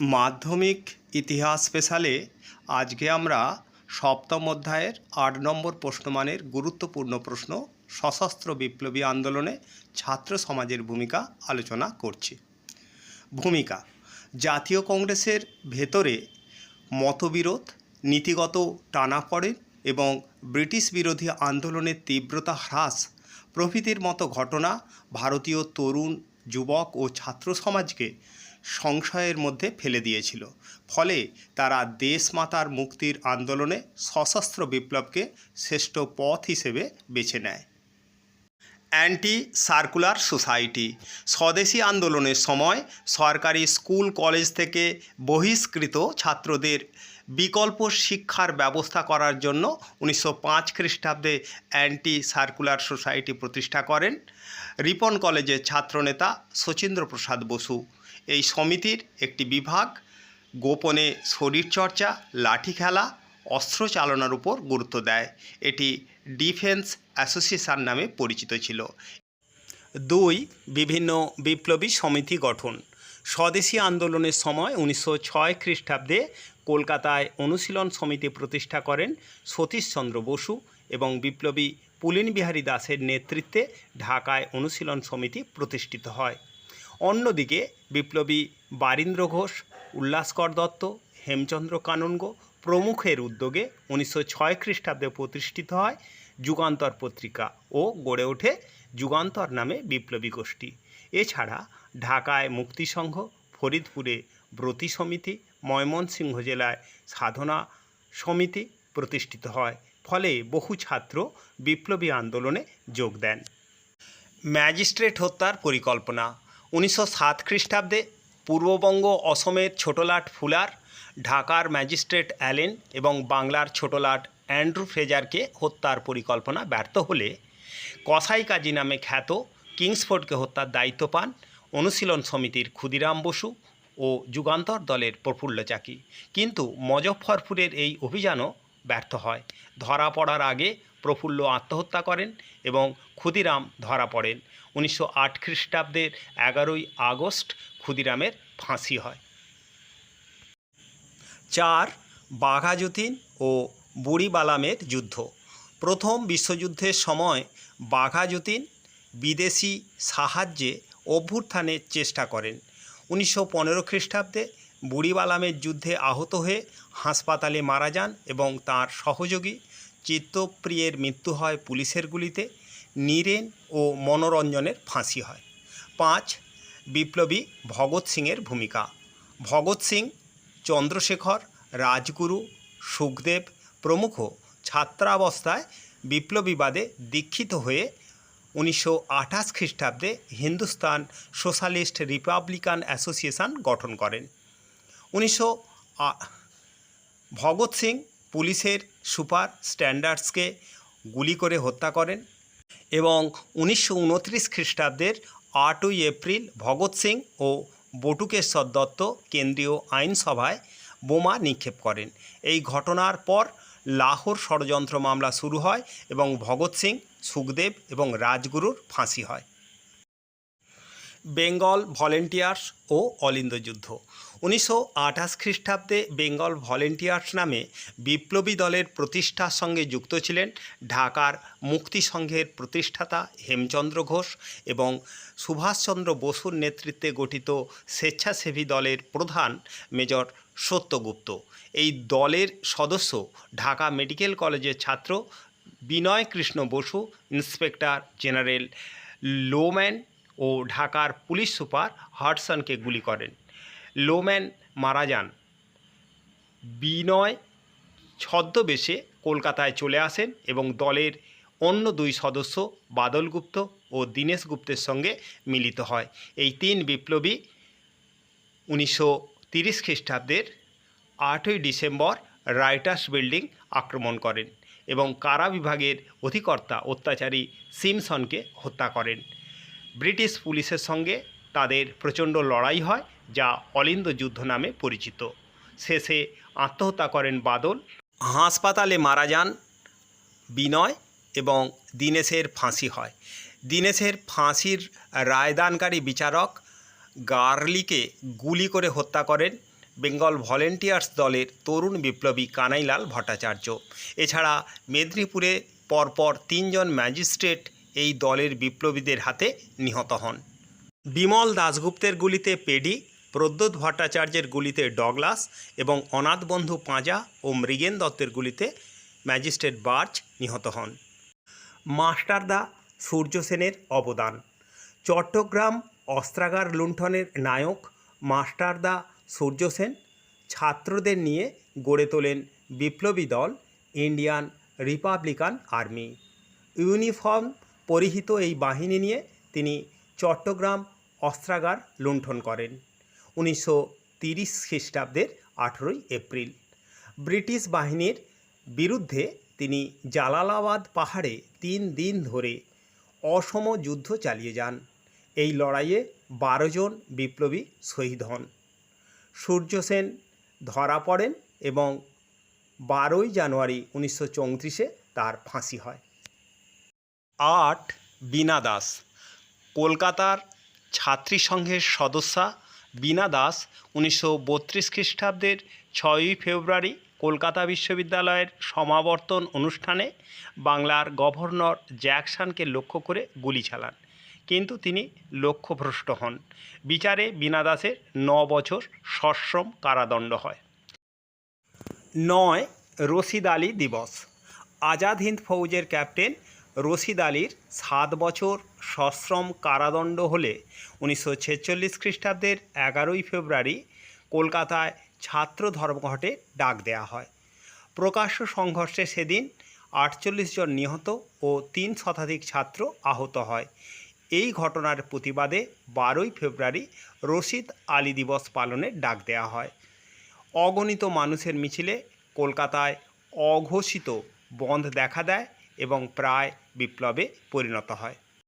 মাধ্যমিক ইতিহাস স্পেশালে আজকে আমরা সপ্তম অধ্যায়ের আট নম্বর প্রশ্নমানের গুরুত্বপূর্ণ প্রশ্ন, সশস্ত্র বিপ্লবী আন্দোলনে ছাত্র সমাজের ভূমিকা আলোচনা করছি। ভূমিকা, জাতীয় কংগ্রেসের ভেতরে মতবিরোধ নীতিগত টানাপড়েন এবং ব্রিটিশ বিরোধী আন্দোলনের তীব্রতা হ্রাস প্রভৃতির মতো ঘটনা ভারতীয় তরুণ, যুবক ও ছাত্র সমাজকে সংশয়ের মধ্যে ফেলে দিয়েছিল। ফলে তারা দেশমাতার মুক্তির আন্দোলনে সশস্ত্র বিপ্লবকে শ্রেষ্ঠ পথ হিসেবে বেছে নেয়। অ্যান্টি সার্কুলার সোসাইটি স্বদেশী আন্দোলনের সময় সরকারি স্কুল, কলেজ থেকে বহিষ্কৃত ছাত্রদের বিকল্প শিক্ষার ব্যবস্থা করার জন্য উনিশশো পাঁচ খ্রিস্টাব্দে অ্যান্টি সার্কুলার সোসাইটি প্রতিষ্ঠা করেন। রিপন কলেজের ছাত্রনেতা শচীন্দ্র প্রসাদ বসু এই সমিতির একটি বিভাগ, গোপনে শরীরচর্চা, লাঠি খেলা, অস্ত্র চালনার উপর গুরুত্ব দেয়। এটি ডিফেন্স অ্যাসোসিয়েশন নামে পরিচিত ছিল। দুই, বিভিন্ন বিপ্লবী সমিতি গঠন। স্বদেশী আন্দোলনের সময় উনিশশো ছয় খ্রিস্টাব্দে কলকাতায় অনুশীলন সমিতি প্রতিষ্ঠা করেন সতীশচন্দ্র বসু এবং বিপ্লবী পুলিন বিহারী দাসের নেতৃত্বে ঢাকায় অনুশীলন সমিতি প্রতিষ্ঠিত হয়। অন্যদিকে বিপ্লবী বারীন্দ্র ঘোষ, উল্লাসকর দত্ত, হেমচন্দ্র কাননগ প্রমুখের উদ্যোগে উনিশশো ছয় খ্রিস্টাব্দে প্রতিষ্ঠিত হয় যুগান্তর পত্রিকা ও গড়ে ওঠে যুগান্তর নামে বিপ্লবী গোষ্ঠী। এছাড়া ঢাকায় মুক্তিসংঘ, ফরিদপুরে ব্রতী সমিতি, ময়মনসিংহ জেলায় সাধনা সমিতি প্রতিষ্ঠিত হয়, ফলে বহু ছাত্র বিপ্লবী আন্দোলনে যোগ দেন। ম্যাজিস্ট্রেট হত্যার পরিকল্পনা উনিশশো সাত খ্রিস্টাব্দে পূর্ববঙ্গ অসমের ছোটলাট ফুলার, ঢাকার ম্যাজিস্ট্রেট অ্যালেন এবং বাংলার ছোটলাট অ্যান্ড্রু ফ্রেজারকে হত্যার পরিকল্পনা ব্যর্থ হলে কসাই কাজী নামে খ্যাত কিংসফোর্ডকে হত্যার দায়িত্ব পান অনুশীলন সমিতির ক্ষুদিরাম বসু ও যুগান্তর দলের প্রফুল্ল চাকি। কিন্তু মজফ্ফরপুরের এই অভিযানও ব্যর্থ হয়। ধরা পড়ার আগে প্রফুল্ল আত্মহত্যা করেন এবং ক্ষুদিরাম ধরা পড়েন। উনিশশো আট খ্রিস্টাব্দের এগারোই আগস্ট ক্ষুদিরামের ফাঁসি হয়। চার, বাঘাযতীন ও বুড়িবালামের যুদ্ধ। প্রথম বিশ্বযুদ্ধের সময় বাঘাযতীন বিদেশি সাহায্যে অভ্যুত্থানের চেষ্টা করেন। উনিশশো পনেরো খ্রিস্টাব্দে বুড়িবালামের যুদ্ধে আহত হয়ে হাসপাতালে মারা যান এবং তার সহযোগী চিত্তপ্রিয়ের মৃত্যু হয় পুলিশের গুলিতে। নীরেন ও মনোরঞ্জনের ফাঁসি হয়। পাঁচ, বিপ্লবী ভগৎ সিংয়ের ভূমিকা। ভগৎ সিং, চন্দ্রশেখর, রাজগুরু, সুখদেব প্রমুখ ছাত্রাবস্থায় বিপ্লবীবাদে দীক্ষিত হয়ে উনিশশো আঠাশ খ্রিস্টাব্দে হিন্দুস্তান সোশ্যালিস্ট রিপাবলিকান অ্যাসোসিয়েশন গঠন করেন। উনিশশো ভগৎ সিং পুলিশের সুপার স্ট্যান্ডার্ডসকে গুলি করে হত্যা করেন। এবং উনিশশো উনত্রিশ খ্রিস্টাব্দের আটই এপ্রিল ভগৎ সিং ও বটুকেশ্বর দত্ত কেন্দ্রীয় আইনসভায় বোমা নিক্ষেপ করেন। এই ঘটনার পর লাহোর ষড়যন্ত্র মামলা শুরু হয় এবং ভগৎ সিং, সুখদেব এবং রাজগুরুর ফাঁসি হয়। বেঙ্গল ভলেন্টিয়ার্স ও অলিন্দ যুদ্ধ। উনিশশো আঠাশ খ্রিস্টাব্দে বেঙ্গল ভলেন্টিয়ার্স নামে বিপ্লবী দলের প্রতিষ্ঠার সঙ্গে যুক্ত ছিলেন ঢাকার মুক্তি সংঘের প্রতিষ্ঠাতা হেমচন্দ্র ঘোষ এবং সুভাষচন্দ্র বসুর নেতৃত্বে গঠিত স্বেচ্ছাসেবী দলের প্রধান মেজর সত্যগুপ্ত। এই দলের সদস্য ঢাকা মেডিকেল কলেজের ছাত্র Binoy Krishna Basu, inspector general Lowman ও ঢাকার পুলিশ সুপার হাডসনকে গুলি করেন। লোম্যান মারা যান। বিনয় ছদ্মবেশে কলকাতায় চলে আসেন এবং দলের অন্য দুই সদস্য বাদল গুপ্ত ও দীনেশ গুপ্তের সঙ্গে মিলিত হয়। এই তিন বিপ্লবী উনিশশো তিরিশ খ্রিস্টাব্দের আটই ডিসেম্বর রাইটার্স বিল্ডিং আক্রমণ করেন এবং কারা বিভাগের অধিকর্তা অত্যাচারী সিমসনকে হত্যা করেন। ব্রিটিশ পুলিশের সঙ্গে তাদের প্রচণ্ড লড়াই হয় যা অলিন্দ যুদ্ধ নামে পরিচিত। শেষে আত্মহত্যা করেন বাদল। হাসপাতালে মারা যান বিনয় এবং দীনেশের ফাঁসি হয়। দীনেশের ফাঁসির রায়দানকারী বিচারক গার্লিকে গুলি করে হত্যা করেন বেঙ্গল ভলেন্টিয়ার্স দলের তরুণ বিপ্লবী কানাইলাল ভট্টাচার্য। এছাড়া মেদিনীপুরে পরপর তিনজন ম্যাজিস্ট্রেট এই দলের বিপ্লবীদের হাতে নিহত হন। বিমল দাশগুপ্তের গুলিতে পেডি প্রদ্যোৎ ভট্টাচার্যের গুলিতে ডগলাস এবং অনাথ বন্ধু পাঁজা ও মৃগেন দত্তের গুলিতে ম্যাজিস্ট্রেট বার্চ নিহত হন। মাস্টারদা সূর্য সেনের অবদান। চট্টগ্রাম অস্ত্রাগার লুণ্ঠনের নায়ক মাস্টারদা সূর্য সেন ছাত্রদের নিয়ে গড়ে তোলেন বিপ্লবী দল ইন্ডিয়ান রিপাবলিকান আর্মি। ইউনিফর্ম পরিহিত এই বাহিনী নিয়ে তিনি চট্টগ্রাম অস্ত্রাগার লুণ্ঠন করেন। উনিশশো তিরিশ খ্রিস্টাব্দের আঠেরোই এপ্রিল। ব্রিটিশ বাহিনীর বিরুদ্ধে তিনি জালালাবাদ পাহাড়ে তিন দিন ধরে অসম যুদ্ধ চালিয়ে যান। এই লড়াইয়ে বারো জন বিপ্লবী শহীদ হন। সূর্য সেন ধরা পড়েন এবং বারোই জানুয়ারি উনিশশো চৌত্রিশে তার ফাঁসি হয়। আট বীণা দাস, কলকাতার ছাত্রী সংঘের সদস্যা বীণা দাস উনিশশো বত্রিশ খ্রিস্টাব্দের ছয়ই ফেব্রুয়ারি কলকাতা বিশ্ববিদ্যালয়ের সমাবর্তন অনুষ্ঠানে বাংলার গভর্নর জ্যাকসনকে লক্ষ্য করে গুলি চালান। কিন্তু তিনি লক্ষ্যভ্রষ্ট হন। বিচারে বীণা দাসের ন বছর সশ্রম কারাদণ্ড হয়। নয় রশিদ আলী দিবস। আজাদ হিন্দ ফৌজের ক্যাপ্টেন রশিদ আলীর সাত বছর সশ্রম কারাদণ্ড হলে উনিশশো ছেচল্লিশ খ্রিস্টাব্দের এগারোই ফেব্রুয়ারি কলকাতায় ছাত্র ধর্মঘটে ডাক দেওয়া হয়। প্রকাশ্য সংঘর্ষে সেদিন আটচল্লিশ জন নিহত ও তিন শতাধিক ছাত্র আহত হয়। এই ঘটনার প্রতিবাদে বারোই ফেব্রুয়ারি রশিদ আলী দিবস পালনের ডাক দেওয়া হয়। অগণিত মানুষের মিছিলে কলকাতায় অঘোষিত বন্ধ দেখা দেয় এবং প্রায় বিপ্লবে পরিণত হয়।